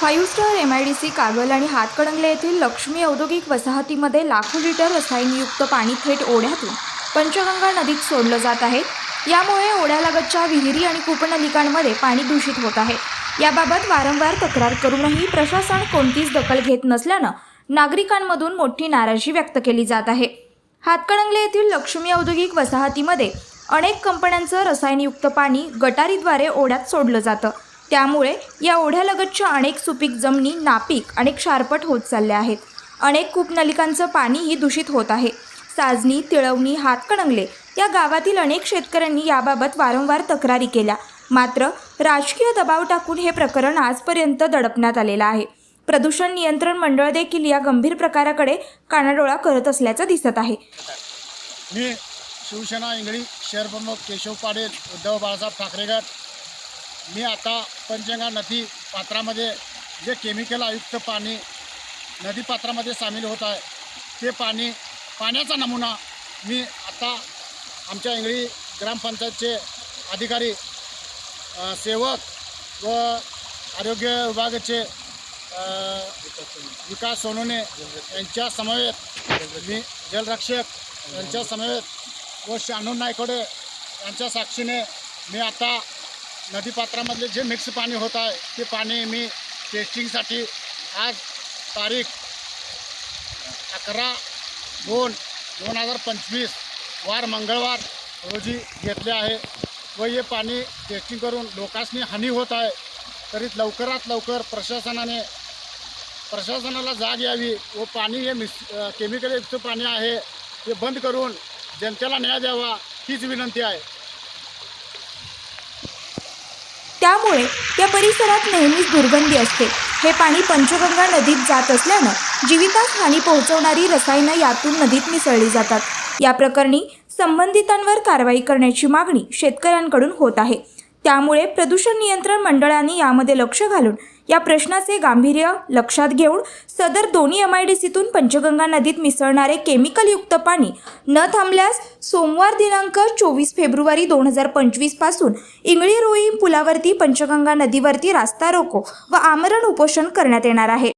Five star M I D C Kagal आणि हातकणंगले येथील लक्ष्मी औद्योगिक वसाहतीमध्ये लाखो लिटर रसायनयुक्त पाणी थेट ओढ्यातून पंचगंगा नदीत सोडलं जात आहे. यामुळे ओढ्यालगतच्या विहिरी आणि कूपनलिकांमध्ये पाणी दूषित होत आहे. याबाबत वारंवार तक्रार करूनही प्रशासन कोणतीच दखल घेत नसल्यानं नागरिकांमधून मोठी नाराजी व्यक्त केली जात आहे. हातकणंगले येथील लक्ष्मी औद्योगिक वसाहतीमध्ये अनेक कंपन्यांचं रसायनयुक्त पाणी गटारीद्वारे ओढ्यात सोडलं जातं. त्यामुळे या ओढ्यालगतच्या अनेक सुपीक जमिनी नापीक आणि क्षारपट होत चालल्या आहेत. अनेक कूपनलिकांचं पाणीही दूषित होत आहे. साजनी तिळवणी हातकणंगले या गावातील अनेक शेतकऱ्यांनी याबाबत वारंवार तक्रारी केल्या. मात्र राजकीय दबाव टाकून हे प्रकरण आजपर्यंत दडपण्यात आलेलं आहे. प्रदूषण नियंत्रण मंडळ देखील या गंभीर प्रकाराकडे कानाडोळा करत असल्याचं दिसत आहे. मी शिवसेना इंगळी शहर प्रमुख केशव पाटील उद्धव बाळासाहेब ठाकरेगट मी आता पंचगंगा नदी पात्रामध्ये जे केमिकल आयुक्त पाणी नदी पात्रामध्ये सामील होत आहे ते पाणी पाण्याचा नमुना मी आता आमच्या इंगळी ग्रामपंचायतचे अधिकारी सेवक व आरोग्य विभागाचे विकास सोनोने यांच्या समवेत मी जलरक्षक यांच्या समवेत व शानू नायकोडे यांच्या साक्षीने मी आता नदीपात्रामधले जे मिक्स पाणी होत आहे ते पाणी मी टेस्टिंगसाठी आज तारीख अकरा दोन दोन हजार पंचवीस वार मंगळवार रोजी घेतले आहे व हे पाणी टेस्टिंग करून लोकांनी हानी होत आहे. तरी लवकरात लवकर प्रशासनाने प्रशासनाला जाग यावी व पाणी हे मिस केमिकलयुक्त पाणी आहे ते बंद करून जनतेला न्याय द्यावा हीच विनंती आहे. त्यामुळे या परिसरात नेहमीच दुर्गंधी असते. हे पाणी पंचगंगा नदीत जात असल्यानं जीवितास हानी पोहोचवणारी रसायनं यातून नदीत मिसळली जातात. या प्रकरणी संबंधितांवर कारवाई करण्याची मागणी शेतकऱ्यांकडून होत आहे. त्यामुळे प्रदूषण नियंत्रण मंडळाने यामध्ये लक्ष घालून या प्रश्नाचे गांभीर्य लक्षात घेऊन सदर दोन्ही एम आय डी सीतून पंचगंगा नदीत मिसळणारे केमिकलयुक्त पाणी न थांबल्यास सोमवार दिनांक चोवीस फेब्रुवारी दोन हजार पंचवीसपासून इंगळी रोई पुलावरती पंचगंगा नदीवरती रास्ता रोको व आमरण उपोषण करण्यात येणार आहे.